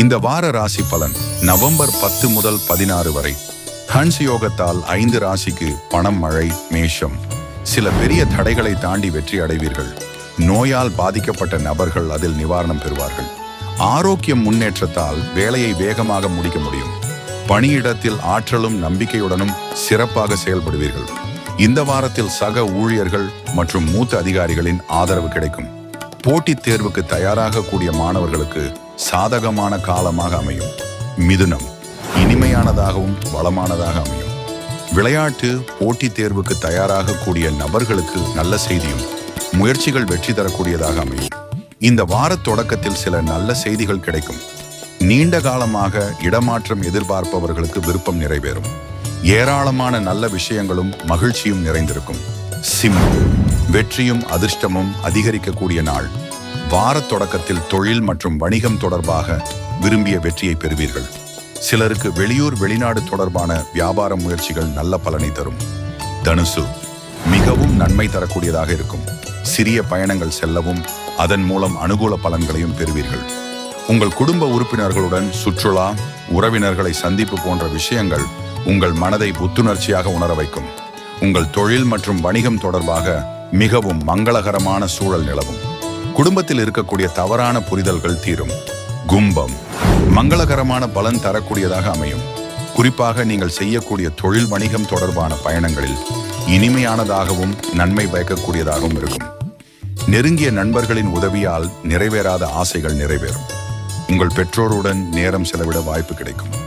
இந்த வார ராசி பலன் நவம்பர் பத்து முதல் பதினாறு வரை. ஹன்ஸ் யோகத்தால் ஐந்து ராசிக்கு பணம் மழை மேஷம். சில பெரிய தடைகளை தாண்டி வெற்றி அடைவீர்கள். நோயால் பாதிக்கப்பட்ட நபர்கள் அதில் நிவாரணம் பெறுவார்கள். ஆரோக்கியம் முன்னேற்றத்தால் வேலையை வேகமாக முடிக்க முடியும். பணியிடத்தில் ஆற்றலும் நம்பிக்கையுடனும் சிறப்பாக செயல்படுவீர்கள். இந்த வாரத்தில் சக ஊழியர்கள் மற்றும் மூத்த அதிகாரிகளின் ஆதரவு கிடைக்கும். போட்டித் தேர்வுக்கு தயாராக கூடிய மாணவர்களுக்கு சாதகமான காலமாக அமையும். மிதுனம் இனிமையானதாகவும் வளமானதாக அமையும். விளையாட்டு போட்டித் தேர்வுக்கு தயாராக கூடிய நபர்களுக்கு நல்ல செய்தியும் முயற்சிகள் வெற்றி தரக்கூடியதாக அமையும். இந்த வார தொடக்கத்தில் சில நல்ல செய்திகள் கிடைக்கும். நீண்ட காலமாக இடமாற்றம் எதிர்பார்ப்பவர்களுக்கு விருப்பம் நிறைவேறும். ஏராளமான நல்ல விஷயங்களும் மகிழ்ச்சியும் நிறைந்திருக்கும். சிம்மம் வெற்றியும் அதிர்ஷ்டமும் அதிகரிக்கக்கூடிய நாள். வார தொடக்கத்தில் தொழில் மற்றும் வணிகம் தொடர்பாக விரும்பிய வெற்றியை பெறுவீர்கள். சிலருக்கு வெளியூர் வெளிநாடு தொடர்பான வியாபார முயற்சிகள் நல்ல பலனை தரும். தனுசு மிகவும் நன்மை தரக்கூடியதாக இருக்கும். சிறிய பயணங்கள் செல்லவும் அதன் மூலம் அனுகூல பலன்களையும் பெறுவீர்கள். உங்கள் குடும்ப உறுப்பினர்களுடன் சுற்றுலா உறவினர்களை சந்திப்பு போன்ற விஷயங்கள் உங்கள் மனதை புத்துணர்ச்சியாக உணர வைக்கும். உங்கள் தொழில் மற்றும் வணிகம் தொடர்பாக மிகவும் மங்களகரமான சூழல் நிலவும். குடும்பத்தில் இருக்கக்கூடிய தவறான புரிதல்கள் தீரும். கும்பம். மங்களகரமான பலன் தரக்கூடியதாக அமையும். குறிப்பாக நீங்கள் செய்யக்கூடிய தொழில் வணிகம் தொடர்பான பயணங்களில் இனிமையானதாகவும் நன்மை பயக்கக்கூடியதாகவும் இருக்கும். நெருங்கிய நண்பர்களின் உதவியால் நிறைவேறாத ஆசைகள் நிறைவேறும். உங்கள் பெற்றோருடன் நேரம் செலவிட வாய்ப்பு கிடைக்கும்.